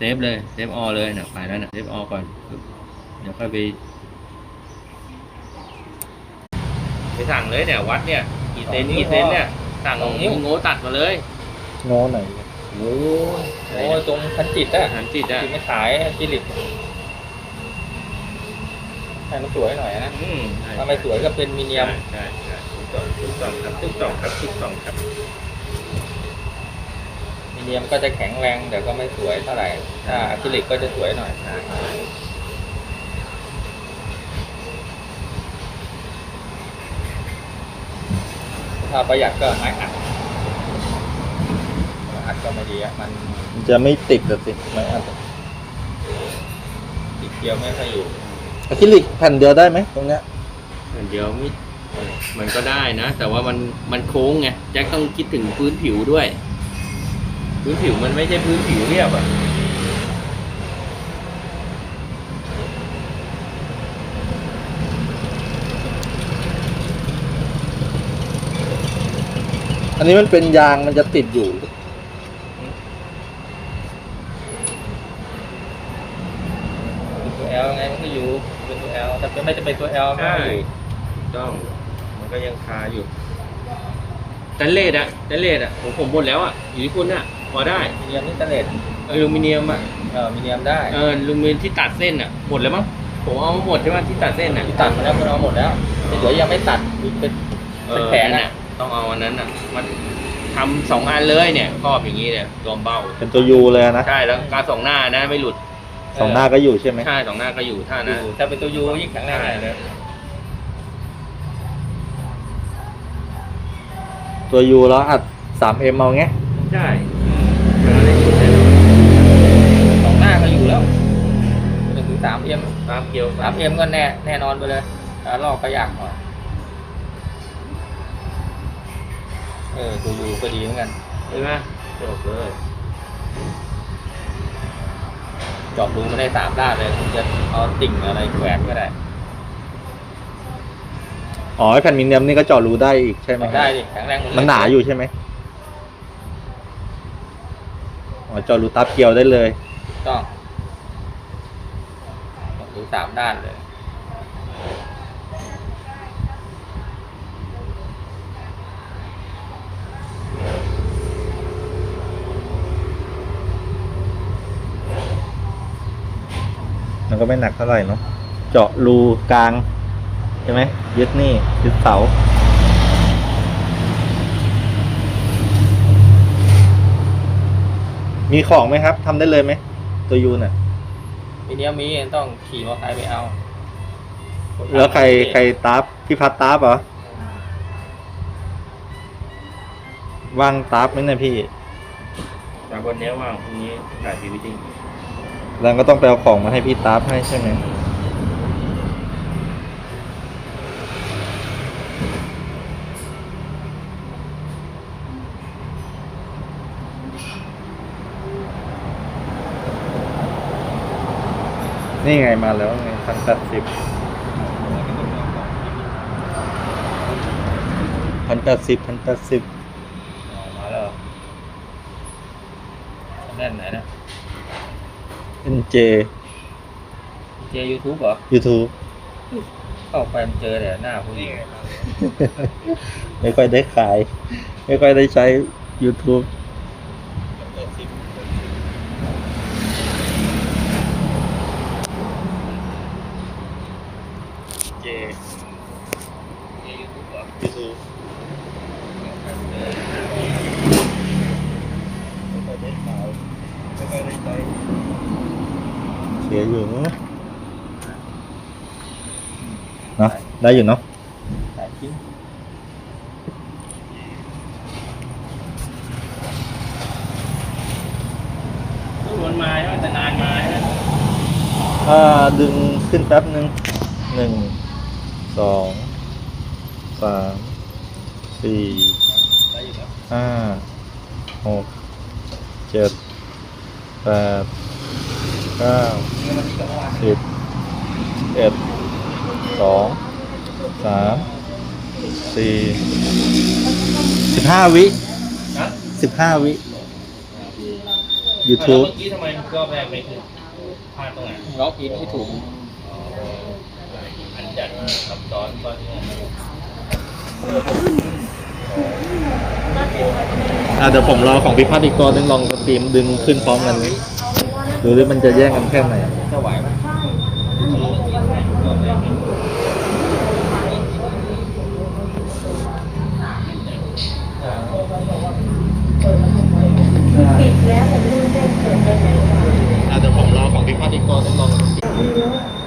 เซฟเลยเซฟออเลยนะไปแล้วนะเซฟออก่อนปึ๊บเดี๋ยวค่อยไปไปสั่งเลยเนี่ย วัดเนี่ยกี่เซนกี่เซนเนี่ย สั่งโง่ตัดมาเลยโง่ไหนโอ้โอ้ยตรงพันจิตอะหันจิตอะจิตไม่ขายจิลิตให้มันสวยหน่อยนะอืมใช่ถ้าไม่สวยก็เป็นมีเนียมใช่ใช่ทุกสองทุกสองครับทุกสองครับทุกสองครับมี เนียมก็จะแข็งแรงแต่ก็ไม่สวยเท่าไหร่ถ้าอะคริลิกก็จะสวยหน่อยใช่ใช่ถ้าประหยัดก็ไม้อัดไม้อัดก็ไม่ดีอะมันมันจะไม่ติดอะสิไม่อัดติดเกลียวไม่ค่อยอยู่อะคริลิกแผ่นเดียวได้ไหมตรงเนี้ยเดี๋ยวมิมันก็ได้นะ แต่ว่ามันมันโค้งไงแจ็คต้องคิดถึงพื้นผิวด้วย พื้นผิวมันไม่ใช่พื้นผิวเรียบอะอันนี้มันเป็นยางมันจะติดอยู่ เป็นตัว L ไงมันก็อยู่ เป็นตัว L แต่ไม่จะเป็นตัว L มันใช่ก็อยู่ถูกต้อง มันก็ยังคาอยู่ แตนเลสอะแตนเลสอะผมผมหมดแล้วอะอยู่ที่คุณอะพ อได้มีเนียมนี่ตะเลดอลูมิเนียมอะเออมีเนียมได้เอออลูมิเนียมที่ตัดเส้นอะหมดแล้วมั้งผมเอามาหมดใช่ไหมที่ตัดเส้นอะที่ตัดมาแล้วมันเอาหมดแล้วแต่เดี๋ยวยังไม่ตัดอีกเป็นเอเป็นอแผงนั่นอะน่ะต้องเอาอันนั้นอะมันทำสองอันเลยเนี่ยครอบอย่างนี้เนี่ยรวมเบ้าเป็นตัวยูเลยนะใช่แล้วการสองหน้านะไม่หลุดสองหน้าก็อยู่ใช่ไหมใช่สองหน้าก็อยู่ท่านะถ้าเป็นตัวยูยิ่งแข็งแรงใหญ่เลยตัวยูแล้วอัด 3M เอาไงใช่ สองหน้าก็อยู่แล้วหนึ่งถึงสามเอ็มตามเกียวสามเอ็มก็แน่แน่นอนไปเลยแต่ลอกก็ยากหน่อยเออตัวยูก็ดีเหมือนกันเห็นไหมจบเลยเจอบรูไม่ได้สามด้านเลยคุณจะเอาติ่งอะไรแขวนก็ได้อ๋อไอ้แผ่นมิเนียมนี่ก็เจาะรูได้อีกใช่ไหมครับได้ดิแข็งแรงหมดเลยมันหนาอยู่ใช่ไหม อ๋อเจาะรูตับเกลียวได้เลยต้องเจาะรูสามด้านเลย มันก็ไม่หนักเท่าไหร่เนาะเจาะรูกลาง ใช่ไหมยึดนี่ยึดเสา มีของไหมครับทำได้เลยไหมตัวยูน่ะทีเนี้ยมีต้องขี่มอเตอร์ไซค์ไปเอาแล้วใครใครตาฟพี่พัดตาฟเหรอว่างตาฟไหมเนี่ยพี่แต่วันนี้ว่างพรุ่งนี้ถ่ายพรีวิดดิ้งแล้วก็ต้องไปเอาของมาให้พี่ตาฟให้ใช่ไหม นี่ไงมาแล้วไงพันแปดสิบพันแปดสิบพันแปดสิบอ๋อมาแล้วเหรอแน่นไหนนะเอ็นเจ เจยูทูบเหรอยูทูบเข้าไปมันเจอแต่หน้าผู้หญิงไม่ค่อยได้ขาย ไม่ค่อยได้ใช้ YouTube เจ เจยูทูบเหรอ YouTube ไม่ค่อยได้ขาย ไม่ค่อยได้ใช้ เสียอยู่เนอะเนาะได้อยู่เนาะถ่ายทิ้งทุกคนมาใช่ไหมแต่นานมาใช่ไหมอ่าดึงขึ้นแป๊บหนึ่งหนึ่งสองสามสี่ได้อยู่แล้วห้าหกเจ็ดแปด เก้านี่มันก็ว่าสิบเอ็ดสองสามสี่สิบห้าวินะสิบห้าวิ YouTube แล้วเมื่อกี้ทำไมรอบแรกไม่ขึ้นพลาดตรงไหนล็อกอินที่ถูกอันจัดซับซ้อนตอนนี้อะเดี๋ยวผมรอของพี่พัดอีกตัวนึงลองสตรีมดึงขึ้นพร้อมกัน หรือมันจะแย่งกันแค่ไหนจะไหวไหม